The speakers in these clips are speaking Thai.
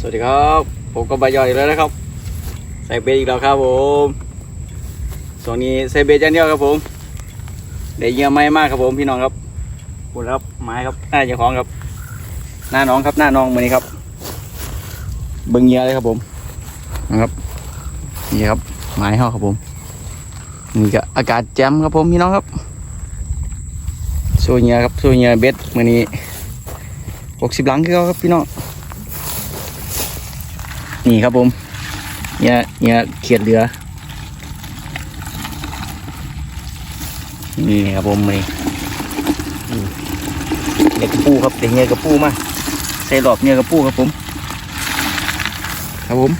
สวัสดีครับ ผมก็บายอยอีกแล้วนะครับ ใส่เบรอีกแล้วครับผมช่งนี้ใส่เบรอย่างเดียวครับผมได้เหยื่อไม่มากครับผมพี่น้องครับปวดครับไม้ครับหน้าเจ้าของครับ หน้าน้องครับหน้าน้องมือนี้ครับ เบิ้งเหยื่อเลยครับผมนะครับนี่ครับไม้ห่อครับผมนี่ก็อากาศแจ่มครับผมพี่น้องครับโซเหยื่อครับโซเหยื่อเบ็ดมือนี้หกสิบหลังคือเขาครับพี่น้อง นี่ครับผมเนี่ยเนี่ยเขียดเรือ นี่ครับผมนี่เด็กกระปูครับเด็กเนี่ยกระปูมาใส่หลอบเนี่ยกระปูครับผม ครับผม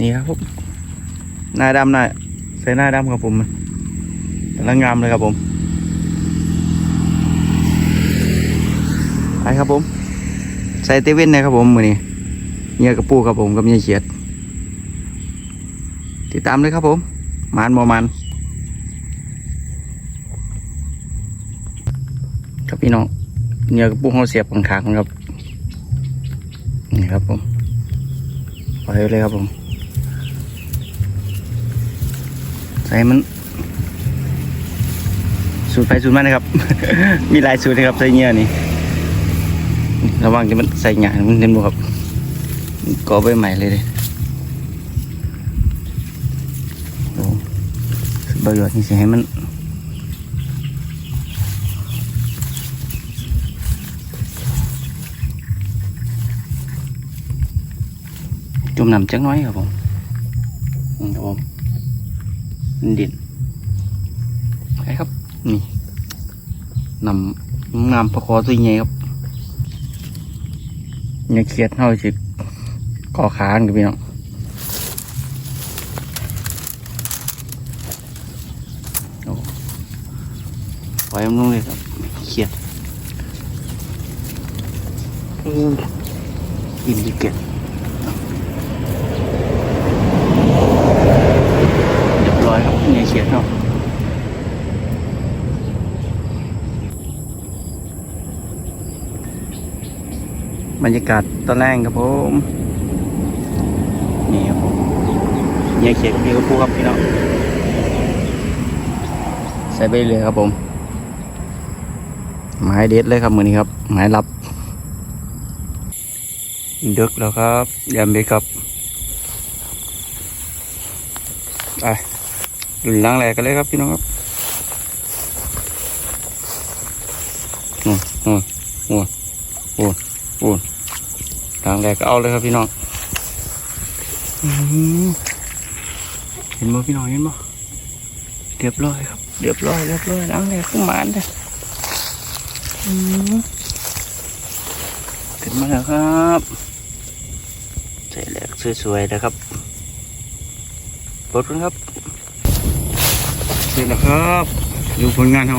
นี่ครับผมหน้าดำหน้าใส่หน้าดำครับผมกำลังงามเลยครับผมไปครับผม ใส่เตเว่นนะครับผมมือนี้ เงียกระปูครับผมกับเงียเขียด ติดตามเลยครับผมมานบอมันครับพี่น้องเงียกระปูเขาเสียบขางๆครับนี่ครับผมปล่อยไว้เลยครับผม ใส่มันสูตรไปสูตรมันะครับ มีหลายสูตรนะครับใส่เงี้ยนี่ ระวังจะมันใส่หยามันเห็นบ่ครับ có với mày lên đây Tuh. Sebaliknya si Hemen Chung nằm chắc nói rồi không? Ừ, đúng không? Điện Cái khắp Nì Nằm Nằm phá khó tuy nhé khắp Nhạc kiệt thôi chứ ก่อค้างกับพี่น้องปล่อยมันลงเลยครับเขียดกินดีเกตเรียบร้อยครับเนี่ยเขียดเนาะบรรยากาศตอนแรกครับผม นี่ครับผม เนี่ยเขียนกับพี่กระพูครับพี่น้องใส่ไปเลยครับผม หมายเด็ดเลยครับมือนี้ครับ หมายรับดึกแล้วครับยามเบ็ดครับไปลุนล้างแหลกกันเลยครับพี่น้องครับโอ้โอ้โอ้โอ้โอ้ล้างแหลกก็เอาเลยครับพี่น้องอืมเห็นบ่พี่น้องเห็นบ่เรียบร้อยครับเรียบร้อยเรียบร้อยล้างแหลกขึ้นมาเลยอืมขึ้นมาแล้วครับใส่แหลกสวยๆนะครับปลดกันครับเสร็จแล้วครับดูผลงานเรา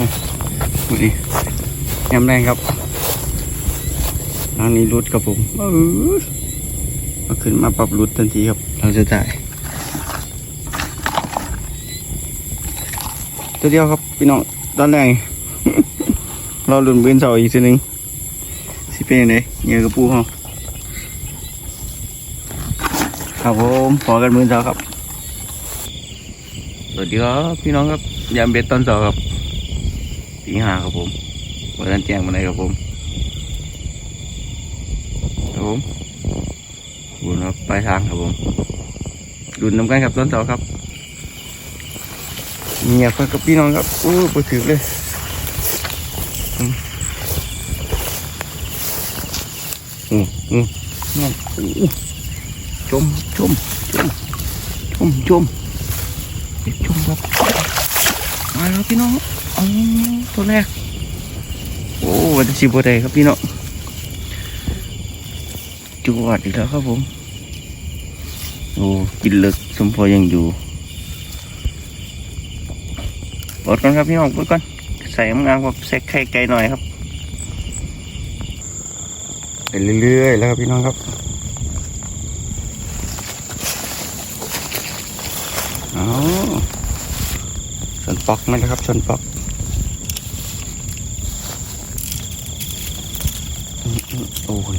ดูนี่ยำแรงครับล้างนี้รุดครับผมเออมาขึ้นมาปรับรุดทันทีครับ เราจะจ่า ตัวเดียวครับพี่น้องตอนแรกรอลุ่นบืนเสาอีกทีหนึงสิเป็นยังไงเงื่อกระปูเขาครับผมพอกันมือเสาครับสวัสดีครับพี่น้องครับยามเบ็ดตอนเสาครับตีห้าครับผมวันนั้นแจ้งมาไหนครับผมครับผมบุญครับปลายทางครับผมดุนน้ำกันครับต้นเสาครับ เงียบกับพี่น้องครับโอ้ไปถือเลยอืมอืมอืมนั่นโอ้ชมชมชมชมชมเด็กชมครับมาแล้วพี่น้องอ๋อตัวแรกโอ้วันที่สิบวันใดครับพี่น้องจวดอีกแล้วครับผมโอ้กินเลึกสมพอยังอยู่ ปลดก่อนครับพี่น้องปลดก่อนใส่งามๆครับใส่ไข่ไก่หน่อยครับไปเรื่อยๆแล้วครับพี่น้องครับอ๋อชนปอกไหมนะครับชนปอกอืมๆโอ้โห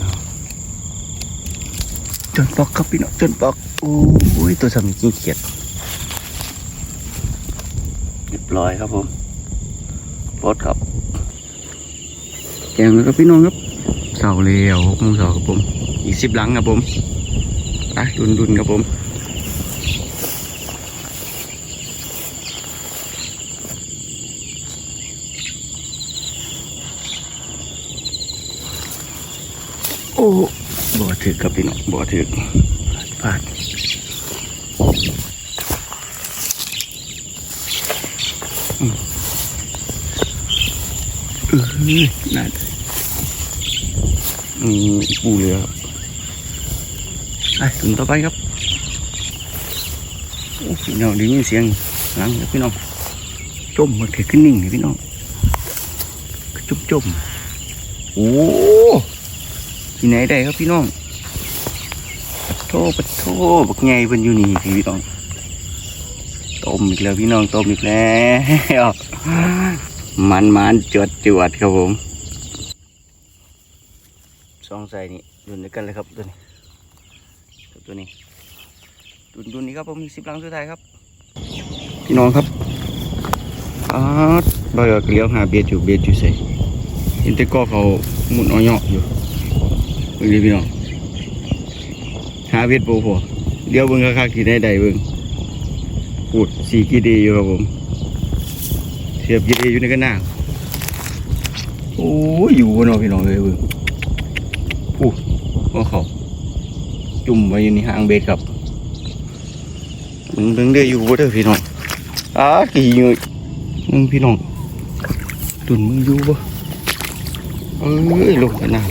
จนปอกครับพี่น้องจนปอกโอ้ยตัวสามีกิ้งเขียดเรีย บร้อยครับผมปลดครับแกงแล้วครับพี่น้องครับเสาเลียวหกโมงเสาครับผม อีกสิบหลังครับผมอะดุนดุนครับผมโอ้บ่ถึกครับพี่น้องบ่ถึกพลาดอืมเออน่าจะอืม ปูเรือครับไปถึงต่อไปครับโอ้พี่น้องได้ยินเสียงหลังครับพี่น้องจมมันคือขึ้นนิ่งเลยพี่น้องจุ่มจมโอ้ที่ไหนได้ครับพี่น้องปะโทปะโทบักไงเป็นอยู่นี่พี่น้องต้มอีกแล้วพี่น้องต้มอีกแล้วมันมันจวดจวดครับผม สองใส่นี่ดุนด้วยกันเลยครับตัวนี้กับตัวนี้ดุนดุนนี้ครับผมมีสิบลังสุดท้ายครับ พี่น้องครับอาดบ่อยเลียวหาเบียดอยู่เบียดอยู่ใส่เห็นแต่ก็เขาหมุนอ้อยๆอยู่เบิ่งดิพี่น้องหาเวทโบพอเดี๋ยวเบิ่งคักๆกี่ได้ใดเบิ่งพูดสี่กี่ดีอยู่ครับผม เสียบกี่ดีอยู่ในกันหน้าโอ้ยอยู่บนเอาะพี่น้องเลยเบิ่ง ดว่าเขาจุ่มไว้อยู่ในหางเบ็ดครับมึงเบิ่งได้อยู่บ่เด้อพี่น้องอ้ากี่เงยมึงพี่น้องตุนมึงอยู่บ่เอ้ยลงกันหน้า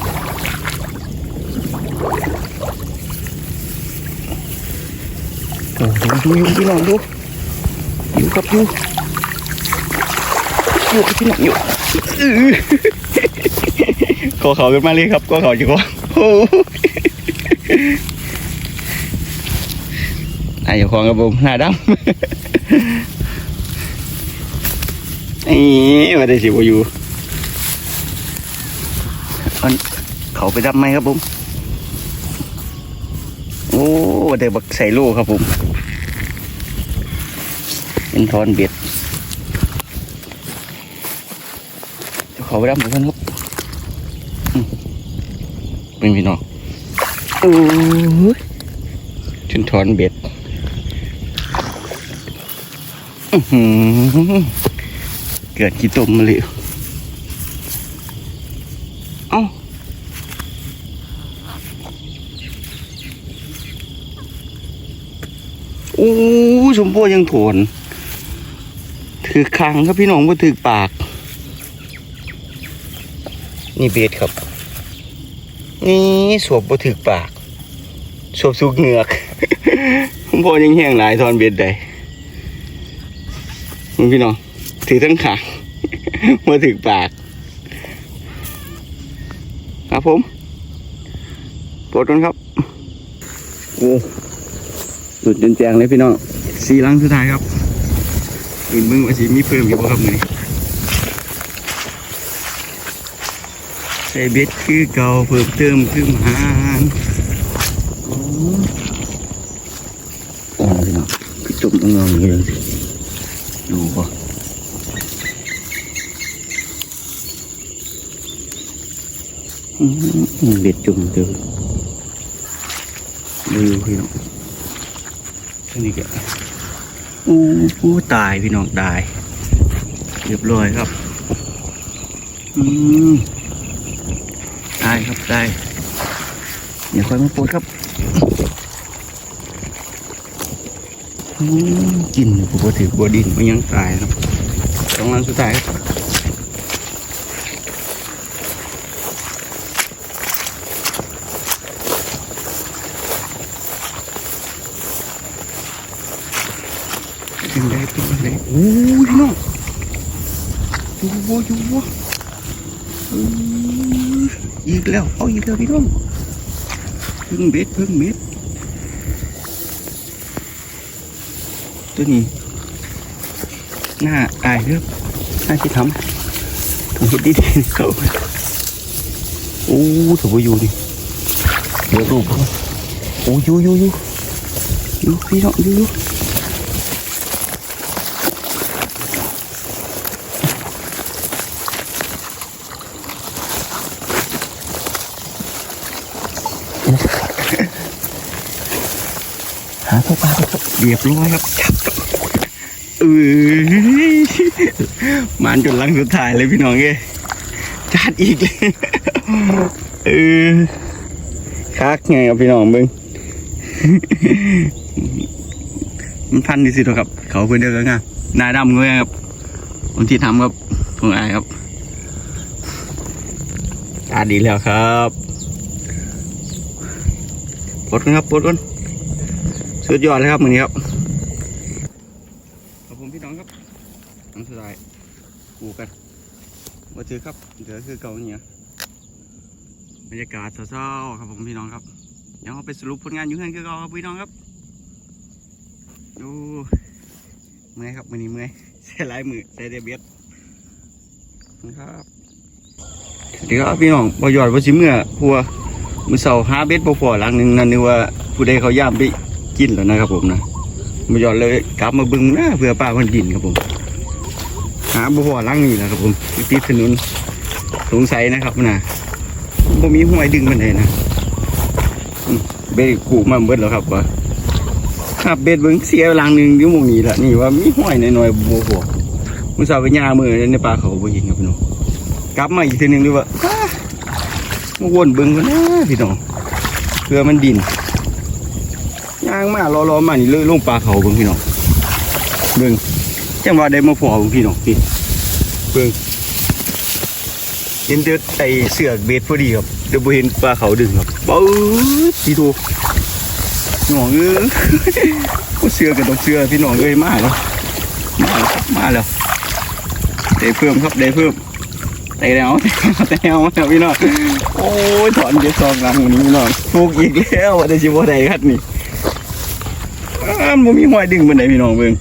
โอ้ดูดูอยู่พี่น้องดูอยู่กับอยู่อยู่กับพี่น้องอยู่อื้อก็เขากันมาเลยครับก็เขาจะก็โอ้ ไอ้เจ้าของกับผมหน้าดำไอ้มาได้สิบอยู่อันเขาไปดับไหมครับผมโอ้เด็กบักใส่ลูกครับผมเป็นทอนเบ็ดเจะขอไปรับหน่อยเพื่อนครับอืมเป็นพี่น้องโอ้ยชุนทอนเบ็ดอื้อหือ เกิดกี่ตุ่มมาเลยเอ้าโอ้ชมพู่ยังโถนถือคางครับพี่น้องว่าถือปาก นี่เบ็ดครับ นี่สวบบ่ถือปาก สวบสุกเหงือกชมพู่ยังแห้งหลายทอนเบ็ดได้ มึงพี่น้องถือทั้งขางว่าถือปาก ครับผมปลดกันครับโอ้สุดจนแจงเลยพี่น้องสีลังสุดท้ายครับอื่นมึงว่าสิมีเพิ่มอยู่บ่ครับมือนี้ใส่เบ็ดคือเก่าเพิ่มเติมคือหานอ๋อพี่น้องคือจมต้องงองเลย สิดูป่ะอืมเบ็ดจุ่มเจอดูพี่น้องอันนี้ก็อู้หูตายพี่น้องตาย เรียบร้อยครับ อืมตายครับตายเดี๋ยวค่อยมาปลดครับอืม กินปกติบัวดินมันยังตายครับสองลังสุดท้ายครับยังได้ตัวอะไรโอ้ยน้องอยู่วัวอยู่วัวอืออีกแล้ว เอาอีกแล้วพี่น้องพึ่งเบ็ดพึ่งเบ็ด ตัวนี้หน้าอายเด้อหน้าที่ทำถูกดีดีๆเขาโอ้ถูกอยู่ดิเดี๋ยวรูปโอ้ยูยูยูยูพี่น้องยูยู หาตัวปลาไปครับเรียบร้อยครับจับเออมันจนลังสุดท้ายเลยพี่น้องเอ้ยจัดอีกเลยเออคักไงครับพี่น้องเบิ้งมันพันที่สุดแล้วครับ เขาเพื่อนเดียวกันงนายดำเงี้ยครับคนที่ทำครับผมอายครับตาดีแล้วครับปลดกันครับปลดกัน สุดยอดเลยครับมือนี้ครับขอบคุณพี่น้องครับน้อันสุดท้ายกูกันมาถือครับเดี๋ยวคือเก่าเนี่ยบรรยากาศเศร้าๆครับผมพี่น้องครับเดี๋ยวเราไปสรุปผลงานอยู่เพื่อนคือเก่าครับพี่น้องครับดูเมื่อยครับมือนี้เมื่อยใส่หลายมือใส่เดเบียดนะครับเดี๋ยวครับพี่น้องบอยอดว่าสิเมื่อพัวมือเสาหาเบ็ดบ่พอหลังหนึ่งนั่นนึกว่าผู้ใดเขาย่ามไป กินแล้วนะครับผมนะบอยอดเลยกลับมาบึงนะเพื่อป้าคนดินครับผม หาบ่พอหลังนี้แหละครับผมติดถนนสงสัยนะครับนะบ่มีห้วยดึงมันเลยนะเบ็ดกูมาเบิดแล้วครับว่าครับเบ็ดเบิ้งเสียหลังหนึ่งอยู่หมงนี้ละนี่ว่ามีห้อยหน่อยๆโบโบมือสาวไปยามือในปลาเขาบ่เห็นครับพี่น้องกลับมาอีกทีหนึ่งด้วยว่าอ้ามาวนเบิ้งกันนะพี่น้องเพื่อมันดิน ย่างมารอๆมานี่เลยลงปลาเขาเบิ้งพี่น้องเบิ้งจังว่าได้มาพอเบิ้งพี่น้องพี่เบิ้งเห็นเดือดไอเสือกเบ็ดพอดีครับเดี๋ยวบ่เห็นปลาเขาดึงครับปื๊ดทีโตหน่องเอ้ยก็เสือกับดอกเสือพี่น้องเอ้ยมาแล้วมาแล้วมาแล้วได้เพิ่มครับได้เพิ่มได้แล้วได้แล้วแล้วพี่น้องโอ้ยถอนเจ็ดซองหลังวันนี้พี่น้องฟูกอีกแล้วว่าได้ชิบว่าได้ครับนี่อ้ มันมีหอยดึงมันไหนพี่น้องเบิ่ง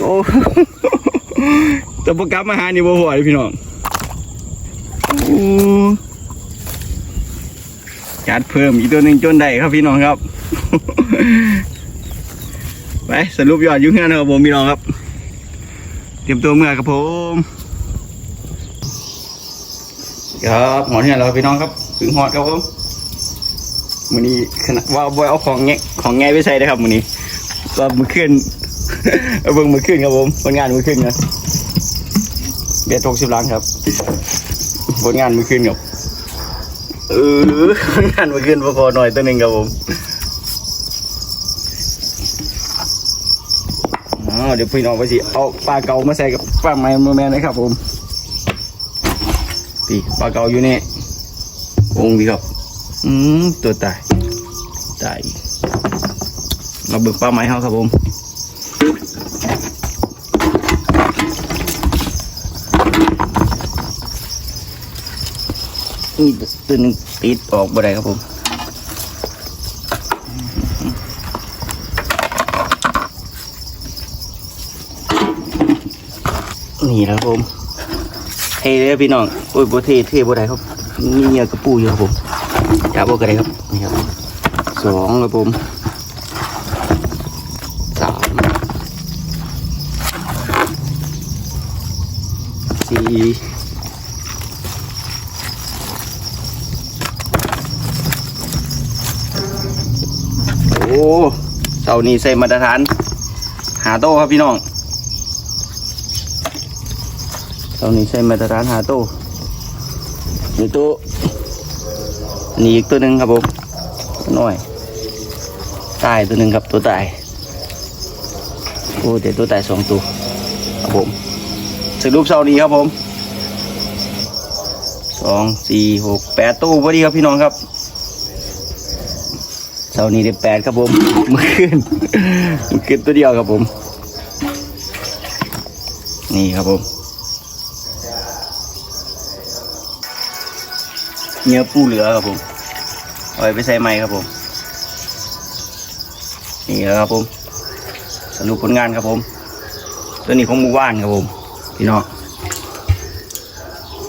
โอ้แต่ประกลับมาหานี่บ่พอยพี่น้องโอ้จัดเพิ่มอีกตัวหนึ่งจนได้ครับพี่น้องครับไปสรุปยอดยุ่งงินนครับผมพี่น้องครับ เตรียมตัวเมื่อครับผมครับหมอเนี่ยเราพี่น้องครับถึงหอดครับผม มือนี้ขนาดว่าบอยเอาของแงะของแงะไปใส่ได้ครับมือนี้ว่ามือขึ้นเอาเบิ่งมือขึ้นครับผมผลงานมือขึ้นนะเบียร์ทกสิบล้านครับผลงานมือขึ้นครับเออผลงานมาขึ้นพอหน่อยตัวหนึ่งครับผมอ๋อเดี๋ยวพี่น้องไปสิเอาปลาเก่ามาใส่กับปลาไม้มือแม่นะครับผมพี่ปลาเก่าอยู่นี่องค์พี่ครับ อืมตัวตายตายมาเบิกปลาไม้เขาครับผมนี่ตัวหนึงติดออกบ่ได้ครับผมนี่แล้วผมเทเลยพี่น้องโอ้ยบ่เทเทบ่ได้ครับมีเหยื่อกระปูอยู่ครับผม จับบ่ก็ได้ครับนี่ครับสองครับผมสามสี่โอ้เสานี้ใส่มาตรฐาน หาโต้ครับพี่น้องตอนนี้ใช้มาตรฐานหาโตู้นี่ตู้ นี่อีกตัวหนึ่งครับผมน้อยตายตัวหนึ่งครับตัวตายโอ้เดี๋ยวตัวตายสองตัวครับผมสรุปเสานี้ครับผมสองสี่หกแปดตู้พอดีครับพี่น้องครับเสานี้ได้แปดครับผมมือขึ้นมือขึ้นตัวเดียวครับผม นี่ครับผม เนื้อปูเหลือครับผมเอาไปใส่ไม้ครับผม นี่แหละครับผม สรุปผลงานครับผม ตัวนี้ของหมู่บ้านครับผม พี่น้อง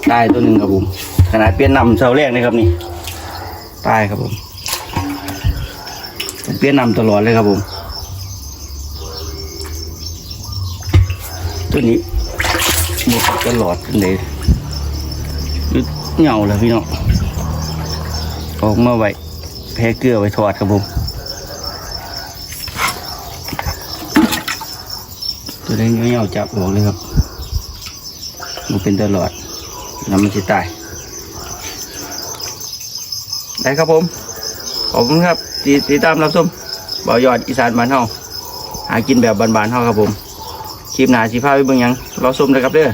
ได้ตัวหนึ่งครับผม ขนาดเปลี่ยนนำเสาแรกเลยครับนี่ตายครับผมผมเปลี่ยนนำตลอดเลยครับผม ตัวนี้หมดตลอดเลยยึดเหงาเลยพี่น้อง ออกมาไว้แพ้เกลือไว้ทอดครับผม ตัวนี้เหงาจับออกเลยครับมันเป็นตลอดน้ำมันจะตายได้ครับผมขอบคุณครับติดตามรับชมบ่ายอดอีสานบ้านเฮาหากินแบบบ้านๆเฮาครับผมคลิปหน้าสิพาไปเบิ่งหยังรอชมเลยครับเด้อ